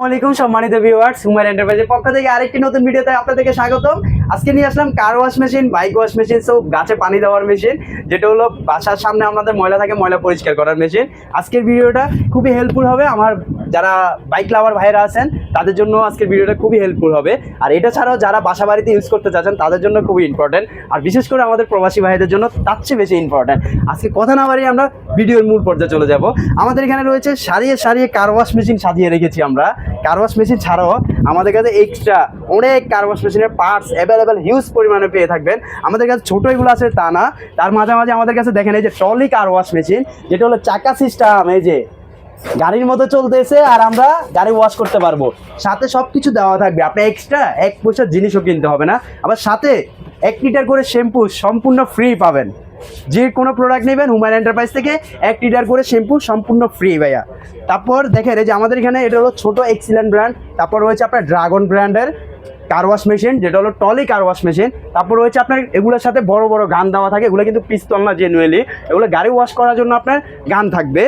আসসালামাইকুম সম্মানিত ভিউয়ার্স সুমার এন্টারপ্রাইজের পক্ষ থেকে আরেকটি নতুন ভিডিওতে আপনাদেরকে স্বাগতম। আজকে নিয়ে আসলাম car wash machine bike wash machine সব গাছে পানি দেওয়ার মেশিন যেটা হলো বাসার সামনে আমাদের ময়লা থাকে, ময়লা পরিষ্কার করার মেশিন আজকের ভিডিওটা খুবই হেল্পফুল হবে, আমার যারা বাইক লাভার ভাইরা আছেন, তাদের জন্য আজকের ভিডিওটা খুবই হেল্পফুল হবে। আর এটা ছাড়াও যারা বাসা বাড়িতে ইউজ করতে চাচ্ছেন, তাদের জন্য খুবই ইম্পর্টেন্ট আর বিশেষ করে আমাদের প্রবাসী ভাইদের জন্য তার চেয়ে বেশি ইম্পর্টেন্ট আজকে কথা না বাড়িয়ে আমরা ভিডিওর মূল পর্যায়ে চলে যাব। আমাদের এখানে রয়েছে সারিয়ে সারিয়ে কার ওয়াশ মেশিন সাজিয়ে রেখেছি আমরা। কার ওয়াশ মেশিন ছাড়াও আমাদের কাছে এক্সট্রা অনেক কার ওয়াশ মেশিনের পার্টস অ্যাভেলেবেল হিউজ পরিমাণে পেয়ে থাকবেন। আমাদের কাছে ছোটো এগুলো আছে, তা না। তার মাঝামাঝি আমাদের কাছে দেখেন, এই যে ট্রলি কার ওয়াশ মেশিন যেটা হলো চাকা সিস্টেম এই যে গাড়ির মতো চলতেছে আর আমরা গাড়ি ওয়াশ করতে পারব। সাথে সব কিছু দেওয়া থাকবে। আপনি এক্সট্রা এক পয়সার জিনিসও কিনতে হবে না। আবার সাথে এক লিটার করে শ্যাম্পু সম্পূর্ণ ফ্রি পাবেন। যে কোনো প্রোডাক্ট নেবেন হুমায়ুন এন্টারপ্রাইজ থেকে এক লিটার করে শ্যাম্পু সম্পূর্ণ ফ্রি ভাইয়া। তারপর দেখেন, এই যে আমাদের এখানে এটা হলো ছোটো এক্সিলেন্ট ব্র্যান্ড তারপর রয়েছে আপনার ড্রাগন ব্র্যান্ডের কার ওয়াশ মেশিন যেটা হলো টলি কার ওয়াশ মেশিন তারপর রয়েছে আপনার এগুলোর সাথে বড় বড় গান দেওয়া থাকে। এগুলো কিন্তু পিস্তল না জেনুয়েলি এগুলো গাড়ি ওয়াশ করার জন্য আপনার গান থাকবে।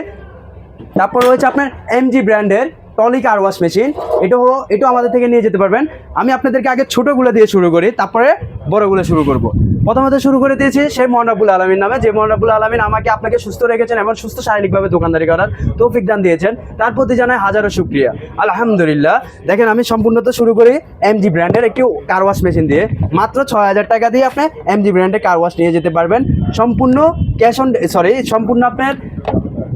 তারপর রয়েছে আপনার এমজি ব্র্যান্ডের টলি কার ওয়াশ মেশিন। এটাও এটাও আমাদের থেকে নিয়ে যেতে পারবেন। আমি আপনাদেরকে আগে ছোটোগুলো দিয়ে শুরু করি, তারপরে বড়গুলো শুরু করব। প্রথমত শুরু করে দিয়েছি সেই মহানাবুল আলমীর নামে। যে মহানাবুল আলমিন আমাকে আপনাকে সুস্থ রেখেছেন এবং সুস্থ শারীরিকভাবে দোকানদারি করার তৌফিক দান দিয়েছেন। তার প্রতি জানাই হাজারো শুক্রিয়া। আলহামদুলিল্লাহ। দেখেন, আমি সম্পূর্ণত শুরু করি এমজি ব্র্যান্ডের একটি কার ওয়াশ মেশিন দিয়ে। মাত্র ছয় হাজার টাকা দিয়ে আপনি এমজি ব্র্যান্ডের কার ওয়াশ নিয়ে যেতে পারবেন। সম্পূর্ণ ক্যাশ অন সরি সম্পূর্ণ আপনার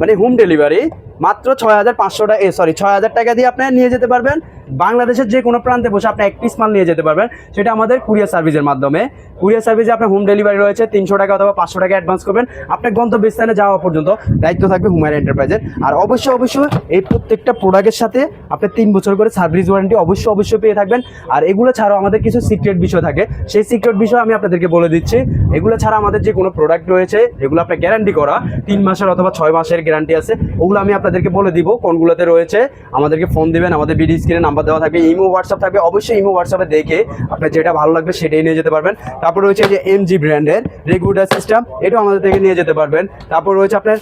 মানে হোম ডেলিভারি মাত্র ছয় হাজার পাঁচশোটা টাকা সরি ছয় হাজার টাকা দিয়ে আপনারা নিয়ে যেতে পারবেন। বাংলাদেশের যে কোনো প্রান্তে বসে আপনি এক পিস মাল নিয়ে যেতে পারবেন। সেটা আমাদের কুরিয়ার সার্ভিসের মাধ্যমে। কুরিয়ার সার্ভিসে আপনার হোম ডেলিভারি রয়েছে, তিনশো টাকা অথবা পাঁচশো টাকা অ্যাডভান্স করবেন। আপনার গন্তব্যস্থানে যাওয়া পর্যন্ত দায়িত্ব থাকবে হুমায়ুন এন্টারপ্রাইজের আর অবশ্যই অবশ্যই এই প্রত্যেকটা প্রোডাক্টের সাথে আপনি তিন বছর করে সার্ভিস ওয়ারেন্টি অবশ্যই অবশ্যই পেয়ে থাকবেন। আর এগুলো ছাড়াও আমাদের কিছু সিক্রেট বিষয় থাকে। সেই সিক্রেট বিষয় আমি আপনাদেরকে বলে দিচ্ছি। এগুলো ছাড়া আমাদের যে কোনো প্রোডাক্ট রয়েছে যেগুলো আপনার গ্যারান্টি করা। তিন মাসের অথবা ছয় মাসের গ্যারান্টি আছে। ওগুলো আমি আপনাদেরকে বলে দিব কোনগুলোতে রয়েছে। আমাদেরকে ফোন দেবেন, আমাদের বিডি স্ক্রিনে নাম্বার দেওয়া থাকবে, ইমো, হোয়াটসঅ্যাপ থাকবে। অবশ্যই ইমো, হোয়াটসঅ্যাপে দেখে আপনার যেটা ভালো লাগবে সেটাই নিয়ে যেতে পারবেন। তারপর রয়েছে যে এমজি ব্র্যান্ডের রেগুলার সিস্টেম এটাও আমাদের থেকে নিয়ে যেতে পারবেন। তারপর রয়েছে আপনার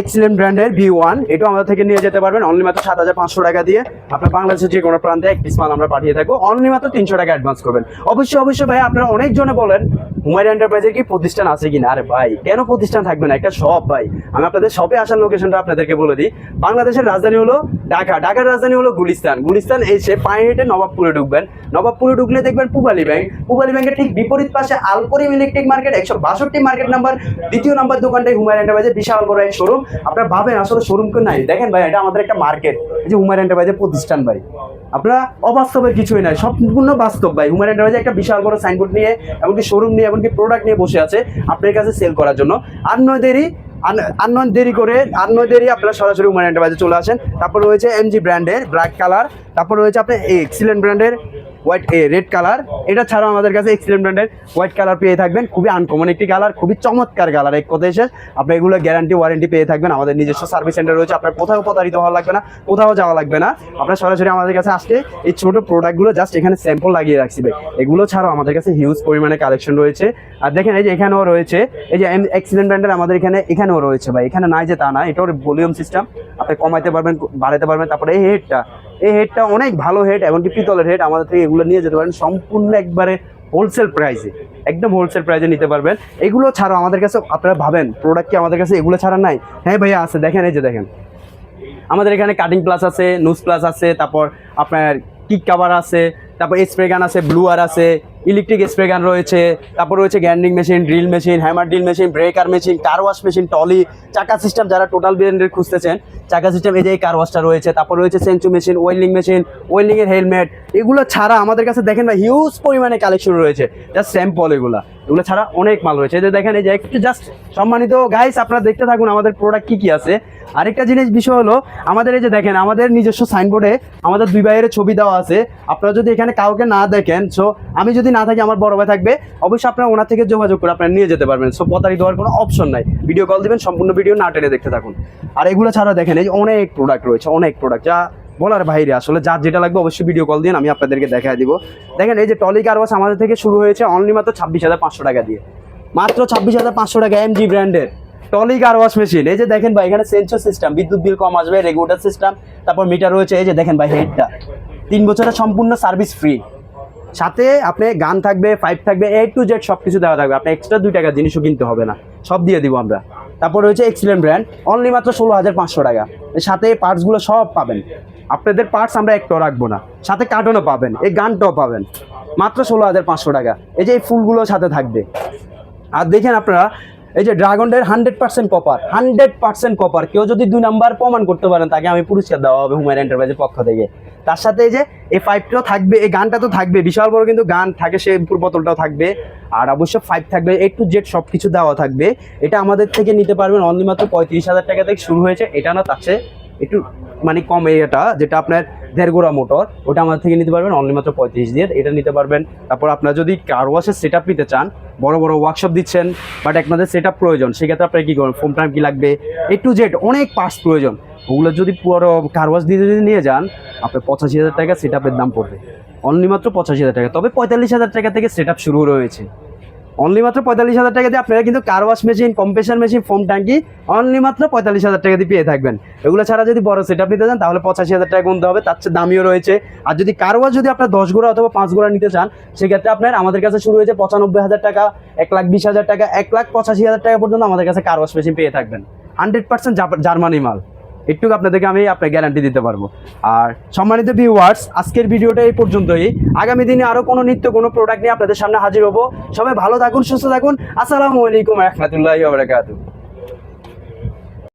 এক্সিলেন্ট ব্র্যান্ডের ভি ওয়ান এটাও আমাদের থেকে নিয়ে যেতে পারবেন অনলি মাত্র সাত হাজার পাঁচশো টাকা দিয়ে। আপনার বাংলাদেশের যে কোনো প্রান্তে এক পিস মাল আমরা পাঠিয়ে থাকব অনলি মাত্র তিনশো টাকা অ্যাডভান্স করবেন। অবশ্যই অবশ্যই ভাই, আপনারা অনেকজনে বলেন, হুমায়ুন এন্টারপ্রাইজের কি প্রতিষ্ঠান আছে কিনা? আরে ভাই, কেন প্রতিষ্ঠান থাকবে না? একটা শপ ভাই। আমি আপনাদের শপে আসার লোকেশনটা আপনাদেরকে বলে দিই। বাংলাদেশের রাজধানী হলো ঢাকা। ঢাকার রাজধানী হলো গুলিস্তান। গুলিস্তান এসে পায়ে হেঁটে নবাবপুরে ঢুকবেন। নবাবপুরে ঢুকলে দেখবেন পুবালি ব্যাংক পুবালি ব্যাংকের ঠিক বিপরীত পাশে আলপরিম ইলেকট্রিক মার্কেট একশো বাষট্টি মার্কেট নাম্বার দ্বিতীয় নাম্বার দোকানটাই হুমায়ুন এন্টারপ্রাইজের বিশাল বড় এক শোরুম আপনারা ভাবেন, আসলে শোরুম কেউ নাই। দেখেন ভাই, এটা আমাদের একটা মার্কেট এই যে হুমায়ুন এন্টারপ্রাইজের প্রতিষ্ঠান ভাই। আপনারা অবাস্তবের কিছুই নাই, সম্পূর্ণ বাস্তব ভাই। হুমায়ুন এন্টারপ্রাইজে একটা বিশাল বড় সাইনবোর্ড নিয়ে, এমনকি শোরুম নিয়ে, এমনকি প্রোডাক্ট নিয়ে বসে আছে আপনার কাছে সেল করার জন্য। আর নয় দেরি, আর নয় দেরি করে, আর নয় দেরি আপনারা সরাসরি হুমায়ুন এন্টারপ্রাইজে চলে আসেন। তারপর রয়েছে এমজি ব্র্যান্ডের ব্ল্যাক কালার তারপর রয়েছে আপনার এক্সিলেন্ট ব্র্যান্ডের হোয়াইট রেড কালার। এটা ছাড়াও আমাদের কাছে এক্সিলেন্ট ব্র্যান্ডের হোয়াইট কালার পেয়ে থাকবেন। খুবই আনকমন একটি কালার, খুবই চমৎকার কালার এক কথা এসে। আপনি এগুলো গ্যারান্টি ওয়ারেন্টি পেয়ে থাকবেন। আমাদের নিজস্ব সার্ভিস সেন্টার রয়েছে। আপনার কোথাও প্রতারিত হওয়া লাগবে না, কোথাও যাওয়া লাগবে না। আপনার সরাসরি আমাদের কাছে আসলে এই ছোট প্রোডাক্টগুলো জাস্ট এখানে স্যাম্পল লাগিয়ে রাখছি এগুলো ছাড়াও আমাদের কাছে হিউজ পরিমাণে কালেকশন রয়েছে। আর দেখেন, এই যে এখানেও রয়েছে, এই যে এক্সিলেন্ট ব্র্যান্ডের আমাদের এখানে, এখানেও রয়েছে ভাই। এখানে নাই যে তা না এটা ওর ভলিউম সিস্টেম আপনি কমাইতে পারবেন বাড়াতে পারবেন। তারপরে এই হেডটা এই হেডটা অনেক ভালো হেড এমনকি পিতলের হেড আমাদের থেকে এগুলো নিয়ে যেতে পারেন। সম্পূর্ণ একবারে হোলসেল প্রাইসে একদম হোলসেল প্রাইসে নিতে পারবেন। এগুলো ছাড়াও আমাদের কাছে আপনারা ভাবেন প্রোডাক্ট কি আমাদের কাছে এগুলো ছাড়া নাই? হ্যাঁ ভাইয়া আছে। দেখেন এই যে দেখেন। আমাদের এখানে কাটিং প্লাস আছে নুজ প্লাস আছে তারপর আপনার কিক কাভার আছে তারপর স্প্রে গান আছে ব্লুয়ার আছে ইলেকট্রিক স্প্রে গান রয়েছে, তারপর রয়েছে grinding machine drill machine hammer drill machine breaker machine car wash machine trolley চাকা সিস্টেম যারা টোটাল ব্র্যান্ডের খুঁজতেছেন, চাকা সিস্টেম এই যে কার ওয়াশটা রয়েছে, তারপর রয়েছে সেঞ্চু মেশিন ওয়েল্ডিং মেশিন ওয়েল্ডিংয়ের হেলমেট এগুলো ছাড়া আমাদের কাছে দেখেন না হিউজ পরিমাণে কালেকশন রয়েছে জাস্ট স্যাম্পল এগুলো। এগুলো ছাড়া অনেক মাল রয়েছে। যে দেখেন, এই যে একটু জাস্ট সম্মানিত গাইস আপনারা দেখতে থাকুন আমাদের প্রোডাক্ট কি কি আছে। আরেকটা জিনিস, বিষয় হলো, আমাদের এই যে দেখেন, আমাদের নিজস্ব সাইনবোর্ডে আমাদের দুই ভাইয়ের ছবি দেওয়া আছে। আপনারা যদি এখানে কাউকে না দেখেন সো আমি যদি না থাকি, আমার বড় ভাই থাকবে, অবশ্যই আপনারা ওনার থেকে যোগাযোগ করে আপনারা নিয়ে যেতে পারবেন। সো পতারি দেওয়ার কোনো অপশন নাই। ভিডিও কল দিবেন, সম্পূর্ণ ভিডিও না টেনে দেখতে থাকুন। আর এগুলো ছাড়া দেখেন, এই যে অনেক প্রোডাক্ট রয়েছে, অনেক প্রোডাক্ট যা বলার বাইরে, আসলে যার যেটা লাগবে অবশ্যই ভিডিও কল দিন, আমি আপনাদেরকে দেখা দিব। দেখেন, এই যে টলি কার ওয়াশ আমাদের থেকে শুরু হয়েছে অনলি মাত্র ছাব্বিশ হাজার পাঁচশো টাকা দিয়ে। মাত্র ছাব্বিশ হাজার পাঁচশো টাকা এমজি ব্র্যান্ডের টলি কার ওয়াশ মেশিন। এই যে দেখেন ভাই, এখানে সেন্সর সিস্টেম বিদ্যুৎ বিল কম আসবে রেগুলেটর সিস্টেম তারপর মিটার রয়েছে, এই যে দেখেন ভাই হেডটা তিন বছরের সম্পূর্ণ সার্ভিস ফ্রি সাথে আপনি গান থাকবে পাইপ থাকবে এ টু জেড সব কিছু দেওয়া থাকবে। আপনি এক্সট্রা দুই টাকা জিনিসও কিনতে হবে না। সব দিয়ে দিব আমরা। তারপর রয়েছে এক্সিলেন্ট ব্র্যান্ড অনলি মাত্র ষোলো হাজার পাঁচশো টাকা। সাথে পার্টসগুলো সব পাবেন। আপনাদের পার্টস আমরা একটাও রাখব না। সাথে কার্টনও পাবেন, এই গানটাও পাবেন। মাত্র ষোলো হাজার পাঁচশো টাকা। এই যে এই ফুলগুলো সাথে থাকবে। আর দেখেন আপনারা, এই যে ড্রাগনের hundred percent copper hundred percent copper কেউ যদি দুই নাম্বার প্রমাণ করতে পারেন, তাকে আমি পুরস্কার দেওয়া হবে হুমায়ুন এন্টারপ্রাইজের পক্ষ থেকে। তার সাথে এই যে এই ফাইভটাও থাকবে, এই গানটা তো থাকবে। বিশাল বড় কিন্তু গান থাকে সে বোতলটাও থাকবে। আর অবশ্য ফাইভ থাকবে এ টু জেড সব কিছু দেওয়া থাকবে। এটা আমাদের থেকে নিতে পারবেন অনলি মাত্র পঁয়ত্রিশ হাজার টাকা থেকে শুরু হয়েছে। এটা না, তার একটু মানে কম এটা যেটা আপনার দেড়গোড়া মোটর, ওটা আমাদের থেকে নিতে পারবেন অনলি মাত্র পঁয়ত্রিশ দিয়ে, এটা নিতে পারবেন। তারপর আপনার যদি কার ওয়াশের সেট নিতে চান, বড় বড় ওয়ার্কশপ দিচ্ছেন বাট আপনাদের সেট প্রয়োজন, সেক্ষেত্রে আপনার কী করবেন ফোম টাইম কী লাগবে? এ টু জেড অনেক পার্টস প্রয়োজন। ওগুলো যদি পুরো কার ওয়াশ দিয়ে যদি নিয়ে যান, আপনার পঁচাশি হাজার টাকা সেট দাম পড়বে। অনলি মাত্র পঁচাশি হাজার টাকা, তবে পঁয়তাল্লিশ হাজার টাকা থেকে সেট শুরু রয়েছে। অনলি মাত্র পঁয়তাল্লিশ হাজার টাকা দিয়ে আপনারা কিন্তু car wash machine compressor machine foam ট্যাঙ্কি অনলি মাত্র পঁয়তাল্লিশ হাজার টাকা দিয়ে পেয়ে থাকবেন। এগুলো ছাড়া যদি বড় সেট নিতে চান, তাহলে পঁচাশি হাজার টাকা গুনতে হবে, তার চেয়ে দামিও রয়েছে। আর যদি কার ওয়াশ যদি আপনার দশ গোড়া অথবা পাঁচ গোড়া নিতে চান, সেক্ষেত্রে আপনার আমাদের কাছে শুরু হয়েছে পঁচানব্বই হাজার টাকা, এক লাখ বিশ হাজার টাকা, এক লাখ পঁচাশি হাজার টাকা পর্যন্ত আমাদের কাছে কার ওয়াশ মেশিন পেয়ে থাকবেন। হান্ড্রেড পার্সেন্ট জার্মানি মাল। একটু আপনাদেরকে আমি আপনার গ্যারান্টি দিতে পারব। আর সম্মানিত ভিউয়ার্স আজকের ভিডিওটা এই পর্যন্তই। আগামী দিনে আরও কোনো নিত্য কোনো প্রোডাক্ট নিয়ে আপনাদের সামনে হাজির হব। সবাই ভালো থাকুন, সুস্থ থাকুন। আসসালামু আলাইকুম রহমতুল্লাহ ওয়া বারাকাতুহু।